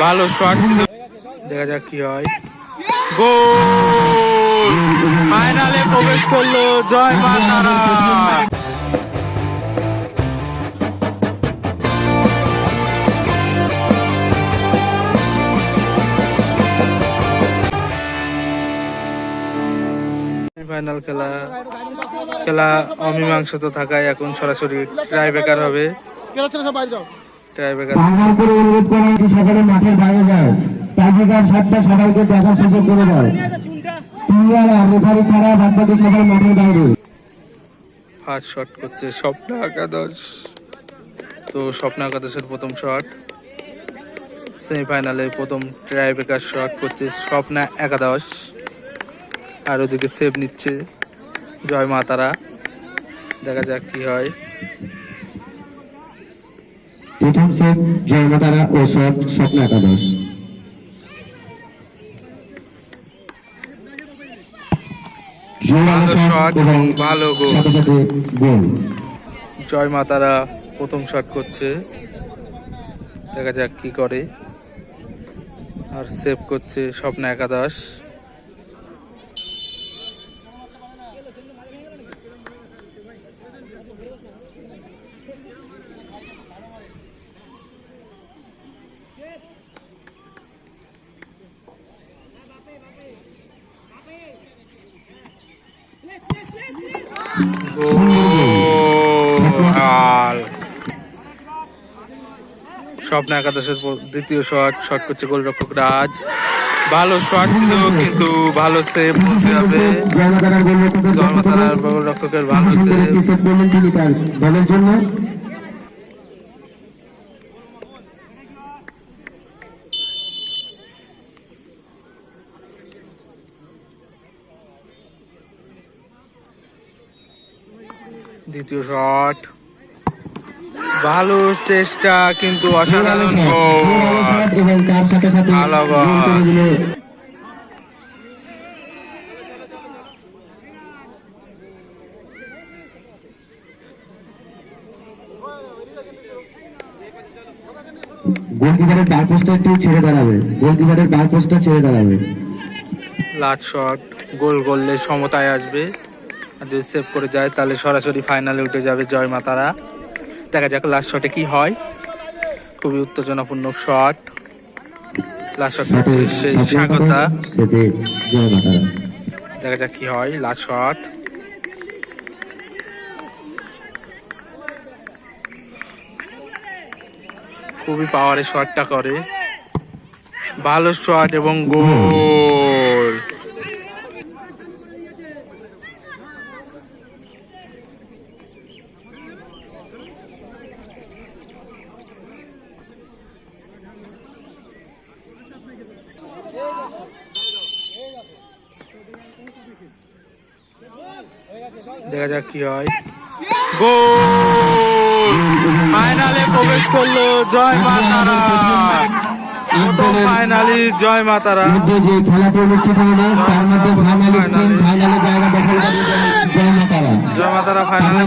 ভালো শট ছিল। দেখা যাক কি হয়। গোল! ফাইনালে প্রবেশ করল জয় মা তারা। ফাইনাল খেলা খেলা অমীমাংসিত থাকায় এখন সরাসরি ট্রাই বেকার হবে। ট্রাই বেকার বাংলার করে অনুরোধ করা কি সকালে মাঠের বাইরে যায় টাইগার সাতটা সবাইকে দেখার সুযোগ করে দেয় প্লেয়ার আর রেফারি ছাড়া বাদবাকি সবাই মাঠের বাইরে। ফার্স্ট শট করছে। স্বপ্ন একাদশ। তো স্বপ্ন একাদশের প্রথম শট সেমিফাইনালে প্রথম শট করছে স্বপ্ন একাদশ। আর ওদিকে সেভ নিচ্ছে জয় মা তারা দেখা যাক কি হয়। প্রথম সেট জয়মাতারা ও শট স্বপ্ন একাদশ। এবং ভালো গোল জয় মা তারা প্রথম শট করছে। দেখা যাক কি করে। আর সেভ করছে স্বপ্ন একাদশ। স্বপ্ন একাদশের দ্বিতীয় শট শট করছে গোলরক্ষক রাজ ভালো শট ছিল কিন্তু ভালো সেভ করতে হবে গোলরক্ষকের ভালো সেভ দ্বিতীয় শট। ভালো চেষ্টা কিন্তু অসাধারণ ভালো গোলকিপারের বার পোস্টটা একটু ছেড়ে দাঁড়াবে। গোলকিপারের বার পোস্টটা ছেড়ে দাঁড়াবে। লাস্ট শট গোল করলে সমতায় আসবে। যদি সেভ করে যায় তাহলে সরাসরি ফাইনালে উঠে যাবে জয় মাতারা দেখা যাক লাস্ট শটে কি হয়। খুবই উত্তেজনাপূর্ণ শট লাস্ট শট হচ্ছে সেই স্বাগতা। সেতে জয় মাতারা দেখা যাক কি হয় লাস্ট শট খুবই পাওয়ারে শটটা করে। ভালো শট এবং গোল দেখা যাক কি হয়। গোল! ফাইনালে প্রবেশ করল জয় মা তারা। ফাইনালি জয় মা তারা। মাতারা জয় মা তারা ফাইনালে